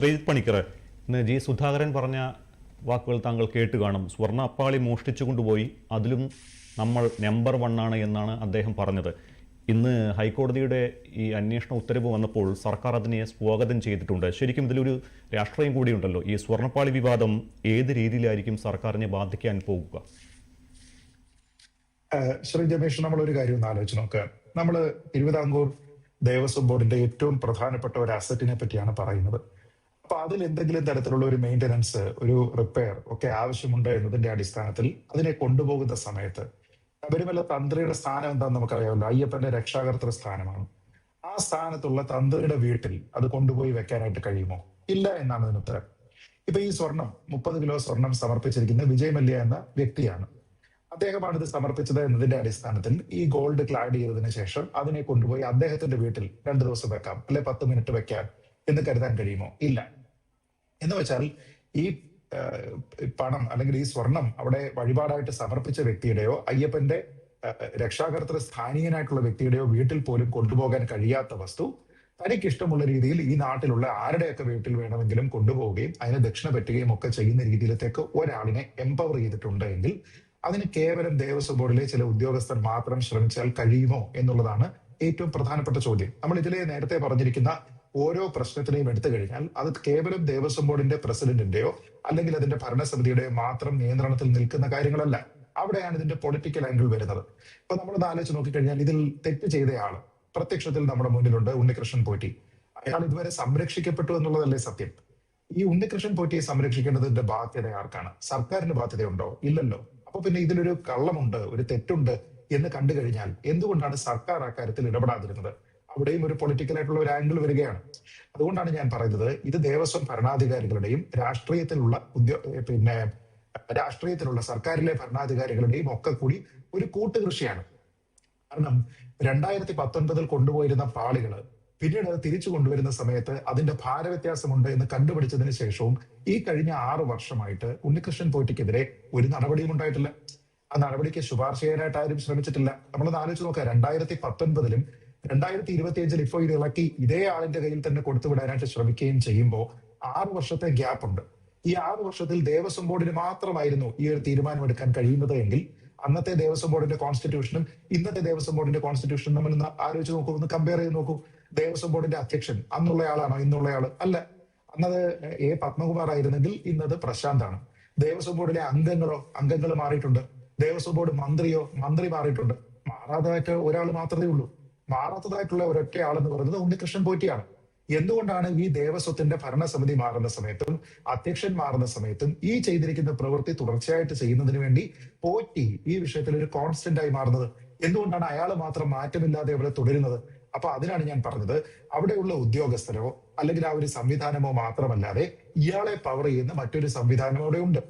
ശ്രീജിത് പണിക്കർ ഇന്ന് ജി സുധാകരൻ പറഞ്ഞ വാക്കുകൾ താങ്കൾ കേട്ട് കാണും. സ്വർണ അപ്പാളി മോഷ്ടിച്ചു കൊണ്ടുപോയി അതിലും നമ്മൾ നമ്പർ വൺ ആണ് എന്നാണ് അദ്ദേഹം പറഞ്ഞത്. ഇന്ന് ഹൈക്കോടതിയുടെ ഈ അന്വേഷണ ഉത്തരവ് വന്നപ്പോൾ സർക്കാർ അതിനെ സ്വാഗതം ചെയ്തിട്ടുണ്ട്. ശരിക്കും ഇതിലൊരു രാഷ്ട്രീയം കൂടിയുണ്ടല്ലോ ഈ സ്വർണപ്പാളി വിവാദം ഏത് രീതിയിലായിരിക്കും സർക്കാരിനെ ബാധിക്കാൻ പോകുക? ശ്രീ രമേഷ് നമ്മൾ ഒരു കാര്യം ഒന്ന് ആലോചിച്ച് നോക്കുക നമ്മൾ തിരുവിതാംകൂർ ദേവസ്വം ബോർഡിന്റെ ഏറ്റവും പ്രധാനപ്പെട്ട ഒരു അസറ്റിനെ പറ്റിയാണ് പറയുന്നത്. അപ്പൊ അതിൽ എന്തെങ്കിലും തരത്തിലുള്ള ഒരു മെയിന്റനൻസ് ഒരു റിപ്പയർ ഒക്കെ ആവശ്യമുണ്ട് എന്നതിന്റെ അടിസ്ഥാനത്തിൽ അതിനെ കൊണ്ടുപോകുന്ന സമയത്ത് ശബരിമല തന്ത്രിയുടെ സ്ഥാനം എന്താണെന്ന് നമുക്കറിയാമല്ലോ. അയ്യപ്പന്റെ രക്ഷാകർത്തൃ സ്ഥാനമാണ്. ആ സ്ഥാനത്തുള്ള തന്ത്രിയുടെ വീട്ടിൽ അത് കൊണ്ടുപോയി വെക്കാനായിട്ട് കഴിയുമോ? ഇല്ല എന്നാണ് ഇതിന് ഉത്തരം. ഇപ്പൊ ഈ സ്വർണം മുപ്പത് കിലോ സ്വർണം സമർപ്പിച്ചിരിക്കുന്ന വിജയ് മല്യ എന്ന വ്യക്തിയാണ്. അദ്ദേഹമാണ് ഇത് സമർപ്പിച്ചത് എന്നതിന്റെ അടിസ്ഥാനത്തിൽ ഈ ഗോൾഡ് ക്ലാഡ് ചെയ്തതിനു ശേഷം അതിനെ കൊണ്ടുപോയി അദ്ദേഹത്തിന്റെ വീട്ടിൽ രണ്ടു ദിവസം വെക്കാം അല്ലെ പത്ത് മിനിറ്റ് വെക്കാം എന്ന് കരുതാൻ കഴിയുമോ? ഇല്ല. എന്ന് വെച്ചാൽ ഈ പണം അല്ലെങ്കിൽ ഈ സ്വർണം അവിടെ വഴിപാടായിട്ട് സമർപ്പിച്ച വ്യക്തിയുടെയോ അയ്യപ്പന്റെ രക്ഷാകർത്തൃ സ്ഥാനീയനായിട്ടുള്ള വ്യക്തിയുടെയോ വീട്ടിൽ പോലും കൊണ്ടുപോകാൻ കഴിയാത്ത വസ്തു തനിക്ക് ഇഷ്ടമുള്ള രീതിയിൽ ഈ നാട്ടിലുള്ള ആരുടെയൊക്കെ വീട്ടിൽ വേണമെങ്കിലും കൊണ്ടുപോവുകയും അതിനെ ദക്ഷിണ പറ്റുകയും ഒക്കെ ചെയ്യുന്ന രീതിയിലത്തേക്ക് ഒരാളിനെ എംപവർ ചെയ്തിട്ടുണ്ട് എങ്കിൽ അതിന് കേവലം ദേവസ്വം ബോർഡിലെ ചില ഉദ്യോഗസ്ഥർ മാത്രം ശ്രമിച്ചാൽ കഴിയുമോ എന്നുള്ളതാണ് ഏറ്റവും പ്രധാനപ്പെട്ട ചോദ്യം. നമ്മൾ ഇതിലെ നേരത്തെ പറഞ്ഞിരിക്കുന്ന ഓരോ പ്രശ്നത്തിനെയും എടുത്തു കഴിഞ്ഞാൽ അത് കേവലം ദേവസ്വം ബോർഡിന്റെ പ്രസിഡന്റിന്റെയോ അല്ലെങ്കിൽ അതിന്റെ ഭരണസമിതിയുടെയോ മാത്രം നിയന്ത്രണത്തിൽ നിൽക്കുന്ന കാര്യങ്ങളല്ല. അവിടെയാണ് ഇതിന്റെ പൊളിറ്റിക്കൽ ആംഗിൾ വരുന്നത്. ഇപ്പൊ നമ്മൾ ആലോചിച്ച് നോക്കിക്കഴിഞ്ഞാൽ ഇതിൽ തെറ്റ് ചെയ്തയാൾ പ്രത്യക്ഷത്തിൽ നമ്മുടെ മുന്നിലുണ്ട് ഉണ്ണികൃഷ്ണൻ പോറ്റി. അയാൾ ഇതുവരെ സംരക്ഷിക്കപ്പെട്ടു എന്നുള്ളതല്ലേ സത്യം. ഈ ഉണ്ണികൃഷ്ണൻ പോറ്റിയെ സംരക്ഷിക്കേണ്ടതിന്റെ ബാധ്യത ആർക്കാണ്? സർക്കാരിന്റെ ബാധ്യതയുണ്ടോ? ഇല്ലല്ലോ. അപ്പൊ പിന്നെ ഇതിലൊരു കള്ളമുണ്ട് ഒരു തെറ്റുണ്ട് എന്ന് കണ്ടു കഴിഞ്ഞാൽ എന്തുകൊണ്ടാണ് സർക്കാർ അക്കാര്യത്തിൽ ഇടപെടാതിരുന്നത്? അവിടെയും ഒരു പൊളിറ്റിക്കൽ ആയിട്ടുള്ള ഒരു ആംഗിൾ വരികയാണ്. അതുകൊണ്ടാണ് ഞാൻ പറയുന്നത് ഇത് ദേവസ്വം ഭരണാധികാരികളുടെയും രാഷ്ട്രീയത്തിലുള്ള ഉദ്യോ പിന്നെ രാഷ്ട്രീയത്തിലുള്ള സർക്കാരിലെ ഭരണാധികാരികളുടെയും ഒക്കെ കൂടി ഒരു കൂട്ടുകൃഷിയാണ്. കാരണം രണ്ടായിരത്തി പത്തൊൻപതിൽ കൊണ്ടുപോയിരുന്ന പാളികൾ പിന്നീട് അത് തിരിച്ചു കൊണ്ടുവരുന്ന സമയത്ത് അതിന്റെ ഭാരവ്യത്യാസമുണ്ട് എന്ന് കണ്ടുപിടിച്ചതിന് ശേഷവും ഈ കഴിഞ്ഞ ആറു വർഷമായിട്ട് ഉണ്ണികൃഷ്ണൻ പോറ്റിക്കെതിരെ ഒരു നടപടിയും ഉണ്ടായിട്ടില്ല. ആ നടപടിക്ക് ശുപാർശ ചെയ്യാനായിട്ട് ആരും ശ്രമിച്ചിട്ടില്ല. നമ്മളത് ആലോചിച്ച് നോക്കുക രണ്ടായിരത്തി പത്തൊൻപതിലും രണ്ടായിരത്തി ഇരുപത്തി അഞ്ചിൽ ഇപ്പോൾ ഇത് ഇളക്കി ഇതേ ആളിന്റെ കയ്യിൽ തന്നെ കൊടുത്തുവിടാനായിട്ട് ശ്രമിക്കുകയും ചെയ്യുമ്പോൾ ആറു വർഷത്തെ ഗ്യാപ്പ് ഉണ്ട്. ഈ ആറു വർഷത്തിൽ ദേവസ്വം ബോർഡിന് മാത്രമായിരുന്നു ഈ ഒരു തീരുമാനം എടുക്കാൻ കഴിയുന്നത് എങ്കിൽ അന്നത്തെ ദേവസ്വം ബോർഡിന്റെ കോൺസ്റ്റിറ്റ്യൂഷനും ഇന്നത്തെ ദേവസ്വം ബോർഡിന്റെ കോൺസ്റ്റിറ്റ്യൂഷനും നമ്മൾ ആലോചിച്ച് നോക്കൂ ഒന്ന് കമ്പയർ ചെയ്ത് നോക്കൂ. ദേവസ്വം ബോർഡിന്റെ അധ്യക്ഷൻ അന്നുള്ള ആളാണോ ഇന്നുള്ള ആൾ? അല്ല. അന്നത് എ പത്മകുമാർ ആയിരുന്നെങ്കിൽ ഇന്നത് പ്രശാന്താണ്. ദേവസ്വം ബോർഡിലെ അംഗങ്ങളോ അംഗങ്ങൾ മാറിയിട്ടുണ്ട്. ദേവസ്വം ബോർഡ് മന്ത്രിയോ മന്ത്രി മാറിയിട്ടുണ്ട്. മാറാതായിട്ട് ഒരാൾ മാത്രമേ ഉള്ളൂ. മാറാത്തതായിട്ടുള്ള ഒരൊറ്റ ആളെന്ന് പറയുന്നത് ഉണ്ണികൃഷ്ണൻ പോറ്റിയാണ്. എന്തുകൊണ്ടാണ് ഈ ദേവസ്വത്തിന്റെ ഭരണസമിതി മാറുന്ന സമയത്തും അധ്യക്ഷൻ മാറുന്ന സമയത്തും ഈ ചെയ്തിരിക്കുന്ന പ്രവൃത്തി തുടർച്ചയായിട്ട് ചെയ്യുന്നതിന് വേണ്ടി പോറ്റി ഈ വിഷയത്തിൽ ഒരു കോൺസ്റ്റന്റ് ആയി മാറുന്നത്? എന്തുകൊണ്ടാണ് അയാൾ മാത്രം മാറ്റമില്ലാതെ ഇവിടെ തുടരുന്നത്? അപ്പൊ അതിനാണ് ഞാൻ പറഞ്ഞത്. അവിടെയുള്ള ഉദ്യോഗസ്ഥരോ അല്ലെങ്കിൽ ആ ഒരു സംവിധാനമോ മാത്രമല്ലാതെ ഇയാളെ പവർ ചെയ്യുന്ന മറ്റൊരു സംവിധാനം അവിടെ ഉണ്ട്.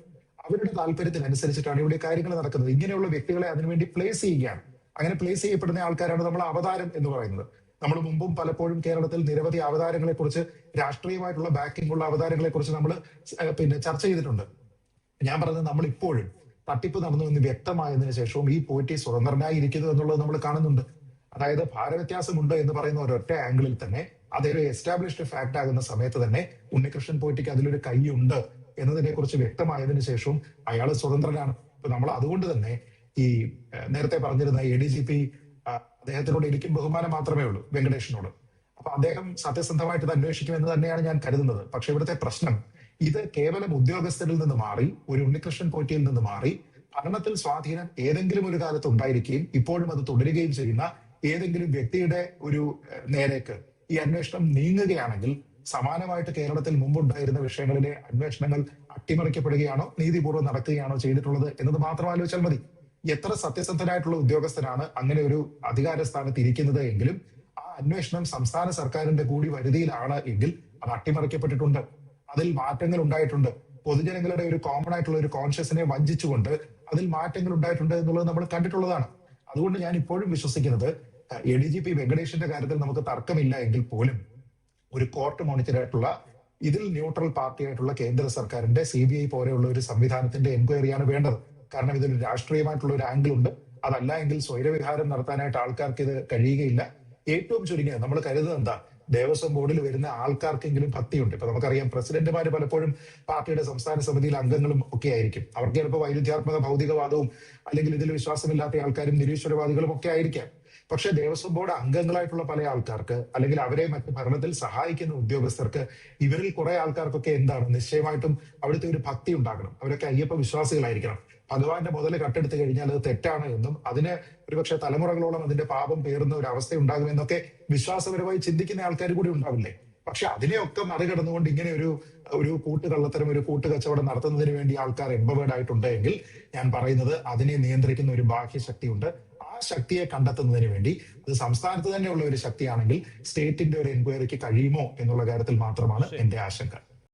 അവരുടെ താല്പര്യത്തിനനുസരിച്ചിട്ടാണ് ഇവിടെ കാര്യങ്ങൾ നടക്കുന്നത്. ഇങ്ങനെയുള്ള വ്യക്തികളെ അതിനുവേണ്ടി പ്ലേസ് ചെയ്യുകയാണ്. അങ്ങനെ പ്ലേസ് ചെയ്യപ്പെടുന്ന ആൾക്കാരാണ് നമ്മൾ അവതാരം എന്ന് പറയുന്നത്. നമ്മൾ മുമ്പും പലപ്പോഴും കേരളത്തിൽ നിരവധി അവതാരങ്ങളെ കുറിച്ച് രാഷ്ട്രീയമായിട്ടുള്ള ബാക്കിംഗ് ഉള്ള അവതാരങ്ങളെ കുറിച്ച് നമ്മൾ പിന്നെ ചർച്ച ചെയ്തിട്ടുണ്ട്. ഞാൻ പറഞ്ഞത് നമ്മൾ ഇപ്പോഴും തട്ടിപ്പ് നടന്നു എന്ന് വ്യക്തമായതിനു ശേഷവും ഈ പോറ്റി സ്വതന്ത്രനായി ഇരിക്കുന്നു എന്നുള്ളത് നമ്മൾ കാണുന്നുണ്ട്. അതായത് ഭാരവ്യത്യാസമുണ്ട് എന്ന് പറയുന്ന ഒരൊറ്റ ആംഗിളിൽ തന്നെ അതൊരു എസ്റ്റാബ്ലിഷ്ഡ് ഫാക്ട് ആകുന്ന സമയത്ത് തന്നെ ഉണ്ണികൃഷ്ണൻ പോയിട്ടിക്ക് അതിലൊരു കൈയുണ്ട് എന്നതിനെ കുറിച്ച് വ്യക്തമായതിനു ശേഷവും അയാൾ സ്വതന്ത്രനാണ്. നമ്മൾ അതുകൊണ്ട് തന്നെ ഈ നേരത്തെ പറഞ്ഞിരുന്ന എ ഡി ജി പി അദ്ദേഹത്തിനോട് എനിക്കും ബഹുമാനം മാത്രമേ ഉള്ളൂ വെങ്കടേഷിനോട്. അപ്പൊ അദ്ദേഹം സത്യസന്ധമായിട്ട് ഇത് അന്വേഷിക്കുമെന്ന് തന്നെയാണ് ഞാൻ കരുതുന്നത്. പക്ഷെ ഇവിടുത്തെ പ്രശ്നം ഇത് കേവലം ഉദ്യോഗസ്ഥരിൽ നിന്ന് മാറി ഒരു ഉണ്ണികൃഷ്ണൻ പോറ്റിയിൽ നിന്ന് മാറി ഭരണത്തിൽ സ്വാധീനം ഏതെങ്കിലും ഒരു കാലത്ത് ഉണ്ടായിരിക്കുകയും ഇപ്പോഴും അത് തുടരുകയും ചെയ്യുന്ന ഏതെങ്കിലും വ്യക്തിയുടെ ഒരു നേരേക്ക് ഈ അന്വേഷണം നീങ്ങുകയാണെങ്കിൽ സമാനമായിട്ട് കേരളത്തിൽ മുമ്പുണ്ടായിരുന്ന വിഷയങ്ങളിലെ അന്വേഷണങ്ങൾ അട്ടിമറിക്കപ്പെടുകയാണോ നീതിപൂർവം നടക്കുകയാണോ ചെയ്തിട്ടുള്ളത് എന്നത് മാത്രം ആലോചിച്ചാൽ മതി. എത്ര സത്യസന്ധനായിട്ടുള്ള ഉദ്യോഗസ്ഥനാണ് അങ്ങനെ ഒരു അധികാര സ്ഥാനത്ത് ഇരിക്കുന്നത് എങ്കിലും ആ അന്വേഷണം സംസ്ഥാന സർക്കാരിന്റെ കൂടി വരുതിയിലാണ് എങ്കിൽ അത് അട്ടിമറിക്കപ്പെട്ടിട്ടുണ്ട്. അതിൽ മാറ്റങ്ങൾ ഉണ്ടായിട്ടുണ്ട്. പൊതുജനങ്ങളുടെ ഒരു കോമൺ ആയിട്ടുള്ള ഒരു കോൺഷ്യസിനെ വഞ്ചിച്ചുകൊണ്ട് അതിൽ മാറ്റങ്ങൾ ഉണ്ടായിട്ടുണ്ട് എന്നുള്ളത് നമ്മൾ കണ്ടിട്ടുള്ളതാണ്. അതുകൊണ്ട് ഞാൻ ഇപ്പോഴും വിശ്വസിക്കുന്നത് എ ഡി ജി പി വെങ്കടേഷിന്റെ കാര്യത്തിൽ നമുക്ക് തർക്കമില്ല എങ്കിൽ പോലും ഒരു കോർട്ട് മോണിറ്റർ ആയിട്ടുള്ള ഇതിൽ ന്യൂട്രൽ പാർട്ടി ആയിട്ടുള്ള കേന്ദ്ര സർക്കാരിന്റെ സി ബി ഐ പോലെയുള്ള ഒരു സംവിധാനത്തിന്റെ എൻക്വയറിയാണ് വേണ്ടത്. കാരണം ഇതിൽ രാഷ്ട്രീയമായിട്ടുള്ള ഒരു ആംഗിൾ ഉണ്ട്. അതല്ല എങ്കിൽ സ്വൈരവിഹാരം നടത്താനായിട്ട് ആൾക്കാർക്ക് ഇത് കഴിയുകയില്ല. ഏറ്റവും ചുരുങ്ങിയത് നമ്മൾ കരുതുന്നത് എന്താ? ദേവസ്വം ബോർഡിൽ വരുന്ന ആൾക്കാർക്കെങ്കിലും ഭക്തിയുണ്ട്. ഇപ്പൊ നമുക്കറിയാം പ്രസിഡന്റുമാര് പലപ്പോഴും പാർട്ടിയുടെ സംസ്ഥാന സമിതിയിലെ അംഗങ്ങളും ഒക്കെ ആയിരിക്കും. അവർക്ക് ചിലപ്പോൾ വൈരുദ്ധ്യാത്മക ഭൗതികവാദവും അല്ലെങ്കിൽ ഇതിൽ വിശ്വാസമില്ലാത്ത ആൾക്കാരും നിരീശ്വരവാദികളും ഒക്കെ ആയിരിക്കാം. പക്ഷേ ദേവസ്വം ബോർഡ് അംഗങ്ങളായിട്ടുള്ള പല ആൾക്കാർക്ക് അല്ലെങ്കിൽ അവരെ മറ്റു ഭരണത്തിൽ സഹായിക്കുന്ന ഉദ്യോഗസ്ഥർക്ക് ഇവരിൽ കുറെ ആൾക്കാർക്കൊക്കെ എന്താണ് നിശ്ചയമായിട്ടും അവിടുത്തെ ഒരു ഭക്തി ഉണ്ടാകണം. അവരൊക്കെ അയ്യപ്പ വിശ്വാസികളായിരിക്കണം. ഭഗവാന്റെ മുതൽ കട്ടെടുത്ത് കഴിഞ്ഞാൽ അത് തെറ്റാണ് എന്നും അതിന് ഒരുപക്ഷെ തലമുറകളോളം അതിന്റെ പാപം പേറുന്ന ഒരു അവസ്ഥ ഉണ്ടാകുമെന്നൊക്കെ വിശ്വാസപരമായി ചിന്തിക്കുന്ന ആൾക്കാർ കൂടി ഉണ്ടാവില്ലേ? പക്ഷെ അതിനെയൊക്കെ മറികടന്നുകൊണ്ട് ഇങ്ങനെ ഒരു ഒരു കൂട്ടുകള്ളത്തരം ഒരു കൂട്ടുകച്ചവടം നടത്തുന്നതിന് വേണ്ടി ആൾക്കാർ എംപവേർഡ് ഞാൻ പറയുന്നത് അതിനെ നിയന്ത്രിക്കുന്ന ഒരു ബാഹ്യശക്തിയുണ്ട്. ശക്തിയെ കണ്ടെത്തുന്നതിന് വേണ്ടി. അത് സംസ്ഥാനത്ത് തന്നെയുള്ള ഒരു ശക്തിയാണെങ്കിൽ സ്റ്റേറ്റിന്റെ ഒരു എൻക്വയറിക്ക് കഴിയുമോ എന്നുള്ള കാര്യത്തിൽ മാത്രമാണ് എന്റെ ആശങ്ക.